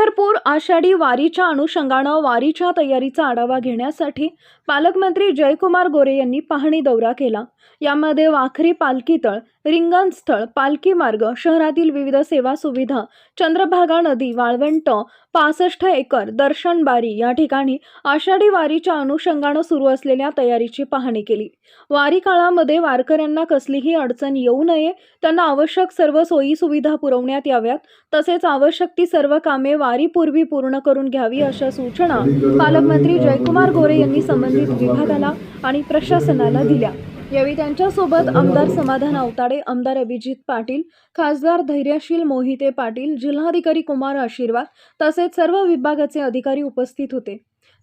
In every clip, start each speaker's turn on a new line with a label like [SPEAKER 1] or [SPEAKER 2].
[SPEAKER 1] पंढरपूर आषाढी वारीच्या अनुषंगानं वारीच्या तयारीचा आढावा घेण्यासाठी पालकमंत्री जयकुमार गोरे यांनी पाहणी दौरा केला. यामध्ये वाखरी पालखीतळ रिंगणस्थळ पालखी मार्ग शहरातील विविध सेवा सुविधा चंद्रभागा नदी वाळवंट पासष्ट एकर दर्शनबारी या ठिकाणी आषाढी वारीच्या अनुषंगानं सुरू असलेल्या तयारीची पाहणी केली. वारी काळामध्ये वारकऱ्यांना कसलीही अडचण येऊ नये त्यांना आवश्यक सर्व सोयी सुविधा पुरवण्यात याव्यात तसेच आवश्यक ती सर्व कामे वारीपूर्वी पूर्ण करून घ्यावी अशा सूचना पालकमंत्री जयकुमार गोरे यांनी संबंधित विभागाला आणि प्रशासनाला दिल्या. यावेळी त्यांच्यासोबत आमदार समाधान अवताडे आमदार अभिजित पाटील खासदार धैर्यशील मोहिते पाटील जिल्हाधिकारी कुमार आशीर्वाद तसेच सर्व विभागाचे अधिकारी उपस्थित होते.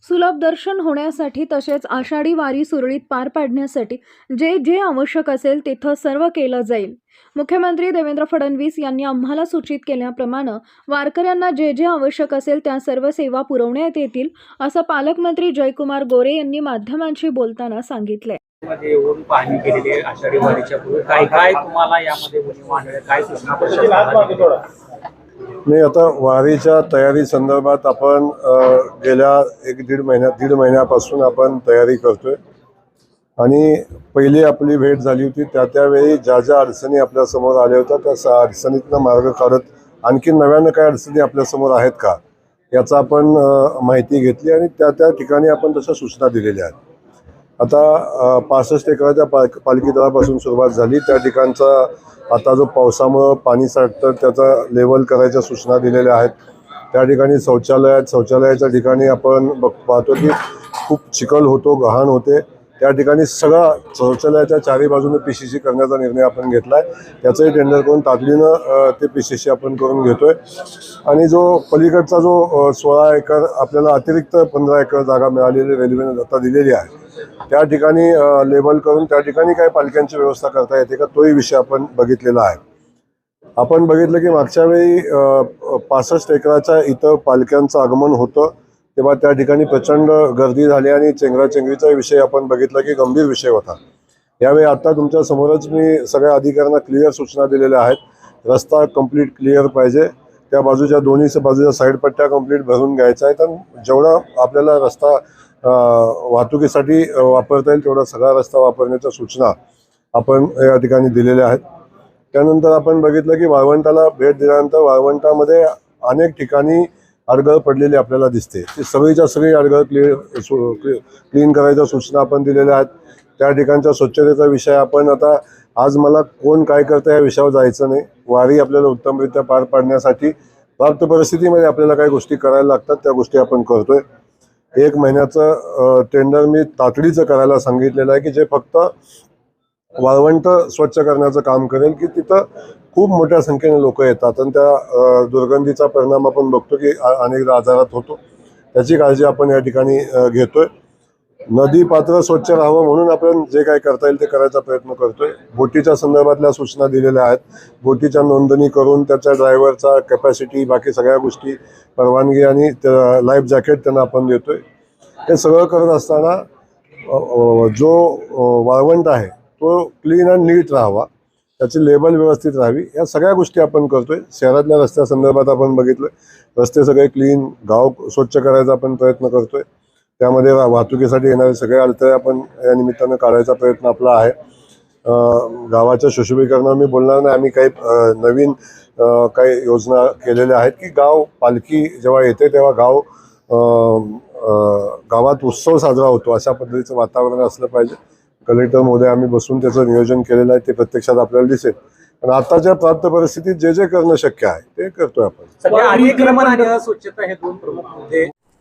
[SPEAKER 1] सुलभ दर्शन होण्यासाठी तसेच आषाढी वारी सुरळीत पार पाडण्यासाठी जे जे आवश्यक असेल तिथं सर्व केलं जाईल. मुख्यमंत्री देवेंद्र फडणवीस यांनी आम्हाला सूचित केल्याप्रमाणे वारकऱ्यांना जे जे आवश्यक असेल त्या सर्व सेवा पुरवण्यात येतील असं पालकमंत्री जयकुमार गोरे यांनी माध्यमांशी बोलताना सांगितले.
[SPEAKER 2] पाहणी केलेली आहे आषाढी वारीच्या काय काय तुम्हाला यामध्ये म्हणजे काय सूचना
[SPEAKER 3] नाही आता वारीच्या तयारी संदर्भात आपण गेल्या एक दीड महिन्या दीड महिन्यापासून आपण तयारी करतोय. आणि पहिली आपली भेट झाली होती त्या त्यावेळी ज्या ज्या अडचणी आपल्यासमोर आल्या होत्या त्या अडचणीतनं मार्ग काढत आणखी नव्यानं काय अडचणी आपल्यासमोर आहेत का याचा आपण माहिती घेतली आणि त्या त्या ठिकाणी आपण तशा सूचना दिलेल्या आहेत. आता पासष्ट एकराच्या पाल पालखी दरापासून सुरुवात झाली. त्या ठिकाणचा आता जो पावसामुळं पाणी साठतं त्याचा लेवल करायच्या सूचना दिलेल्या आहेत. त्या ठिकाणी शौचालयात शौचालयाच्या ठिकाणी आपण बघ पाहतो की खूप चिखल होतो गहाण होते. त्या ठिकाणी सगळा शौचालयाच्या चारी बाजूने पी सी सी करण्याचा निर्णय आपण घेतला आहे त्याचंही टेंडर करून तातडीनं ते पी सी सी आपण करून घेतोय. आणि जो पलीकडचा जो सोळा एकर आपल्याला अतिरिक्त पंधरा एकर जागा मिळालेली रेल्वेने आता दिलेली आहे. त्या ठिकाणी लेबल करून त्या ठिकाणी काय पालख्यांची व्यवस्था करता येते का? तोही विषय आपण बघितलेला आहे. आपण बघितलं की मागच्या वेळी पासष्ट एकराच्या इथं पालख्यांचं आगमन होतं. तेव्हा त्या ठिकाणी प्रचंड गर्दी झाली आणि चेंगराचेंगरीचा विषय आपण बघितला की गंभीर विषय होता. यावेळी आता तुमच्या समोरच मी सगळ्या अधिकाऱ्यांना क्लिअर सूचना दिलेल्या आहेत. रस्ता कंप्लीट क्लिअर पाहिजे. त्या बाजूच्या दोन्ही बाजूच्या साईड पट्ट्या कंप्लीट भरून घ्यायचा आहे तर जेवढा आपल्याला रस्ता वाहतुकीसाठी वापरता येईल तेवढा सगळा रस्ता वापरण्याच्या सूचना आपण या ठिकाणी दिलेल्या आहेत. त्यानंतर आपण बघितलं की वाळवंटाला भेट दिल्यानंतर वाळवंटामध्ये अनेक ठिकाणी अडगळ पडलेली आपल्याला दिसते. ती सगळीच्या सगळी अडगळ क्लिअर क्लीन करायच्या सूचना आपण दिलेल्या आहेत. त्या ठिकाणच्या स्वच्छतेचा विषय आपण आता आज मला कोण काय करतं या विषयावर जायचं नाही. वारी आपल्याला उत्तमरित्या पार पाडण्यासाठी प्राप्त परिस्थितीमध्ये आपल्याला काही गोष्टी करायला लागतात त्या गोष्टी आपण करतोय. एक महिन्याचं टेंडर मी तातडीचं करायला सांगितलेलं आहे की जे फक्त वाळवंट स्वच्छ करण्याचं काम करेल की तिथं खूप मोठ्या संख्येने लोक येतात. आणि त्या दुर्गंधीचा परिणाम आपण बघतो की अनेकदा आजारात होतो. त्याची काळजी आपण या ठिकाणी घेतोय. नदी पात्र स्वच्छ राहावं म्हणून आपण जे काय करता येईल ते करायचा प्रयत्न करतोय. बोटीच्या संदर्भातल्या सूचना दिलेल्या आहेत. बोटीच्या नोंदणी करून त्याच्या ड्रायव्हरचा कॅपॅसिटी बाकी सगळ्या गोष्टी परवानगी आणि लाईफ जॅकेट त्यांना आपण देतोय. हे सगळं करत असताना जो वाळवंट आहे तो क्लीन अँड नीट राहावा. त्याची लेबल व्यवस्थित राहावी. या सगळ्या गोष्टी आपण करतोय. शहरातल्या रस्त्या संदर्भात आपण बघितलं. रस्ते सगळे क्लीन गाव स्वच्छ करायचा आपण प्रयत्न करतोय. त्यामध्ये वा- वाहतुकीसाठी येणारे सगळे अडथळे आपण या निमित्तानं काढायचा प्रयत्न आपला आहे. गावाच्या सुशोभीकरणावर मी बोलणार नाही. आम्ही काही नवीन काही योजना केलेल्या आहेत की गाव पालखी जेव्हा येते तेव्हा गाव गावात उत्सव साजरा होतो अशा पद्धतीचं वातावरण असलं पाहिजे. कलेक्टर महोदय आम्ही बसून त्याचं नियोजन केलेलं आहे. ते प्रत्यक्षात आपल्याला दिसेल. पण आताच्या प्राप्त परिस्थितीत जे जे करणं शक्य आहे ते करतोय आपण.
[SPEAKER 2] अस्वच्छता हे दोन प्रमुख मुद्दे